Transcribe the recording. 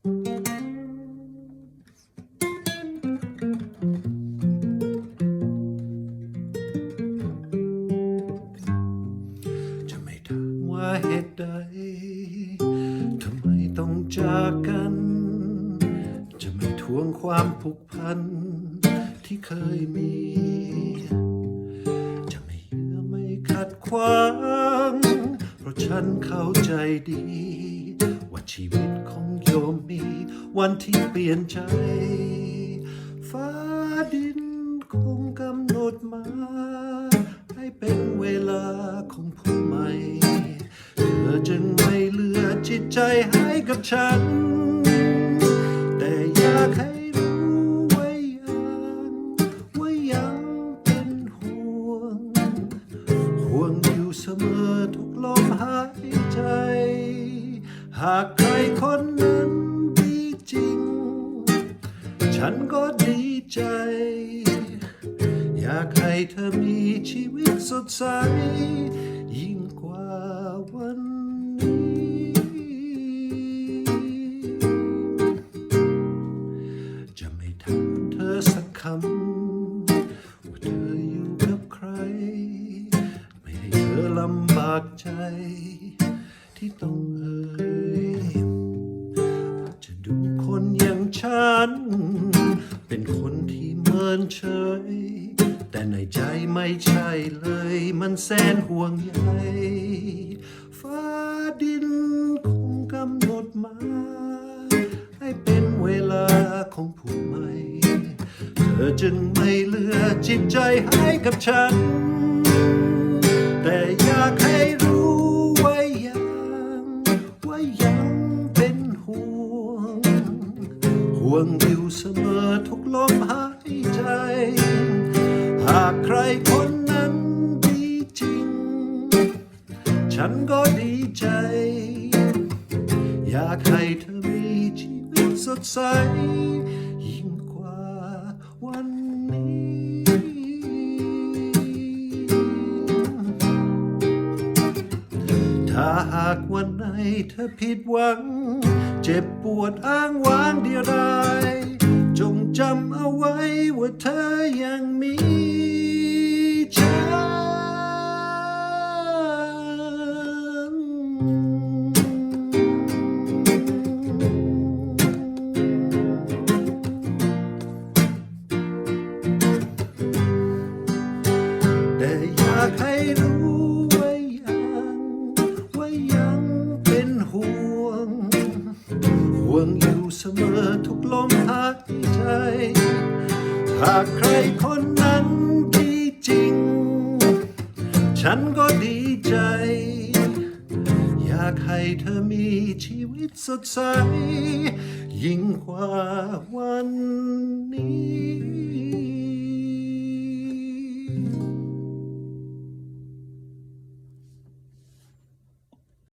จะไม่ถามว่าเหตุใดทำไมต้องจากกัน จะไม่ทวงความผูกพันที่เคยมี จะไม่เยื่อไม่ขัดขวาง ราะฉันเข้าใจดี ว่าชีวิตของโยมมีวันที่เปลี่ยนใจ ฟ้าดินคงกำหนดมา ให้เป็นเวลาของผู้ใหม่ เธอจึงไม่เหลือจิตใจให้กับฉัน หากใครคนนั้นดีจริง ฉันก็ดีใจ อยากให้เธอมีชีวิตสดใส ยิ่งกว่าวันนี้ จะไม่ถามเธอสักคำว่าเธออยู่กับใคร ไม่ให้เธอลำบากใจที่ต้องเอ่ย ฉัน เป็นคนที่เมินเฉย แต่ในใจไม่ใช่เลย มันแสนห่วงใยฟ้าดินคงกำหนดมา ให้เป็นเวลาของผู้ใหม่เธอจึงไม่เหลือจิตใจให้กับฉัน แต่อยากให้รู้ เสมอทุกลมหายใจ หากใครคนนั้นดีจริง ฉันก็ดีใจ อยากให้เธอมีชีวิตสดใส ยิ่งกว่าวันนี้ถ้าหากวันไหนเธอผิดหวัง เจ็บปวดอ้างว้างเดียวดาย จงจำเอาไว้ว่าเธอยังมีฉันแต่อยากให้รู้ไว้ยังว่ายังเป็นห่วง ห่วงอยู่เสมอทุกลม หากใครคนนั้นดีจริง ฉันก็ดีใจ อยากให้เธอมีชีวิตสดใส ยิ่งกว่าวันนี้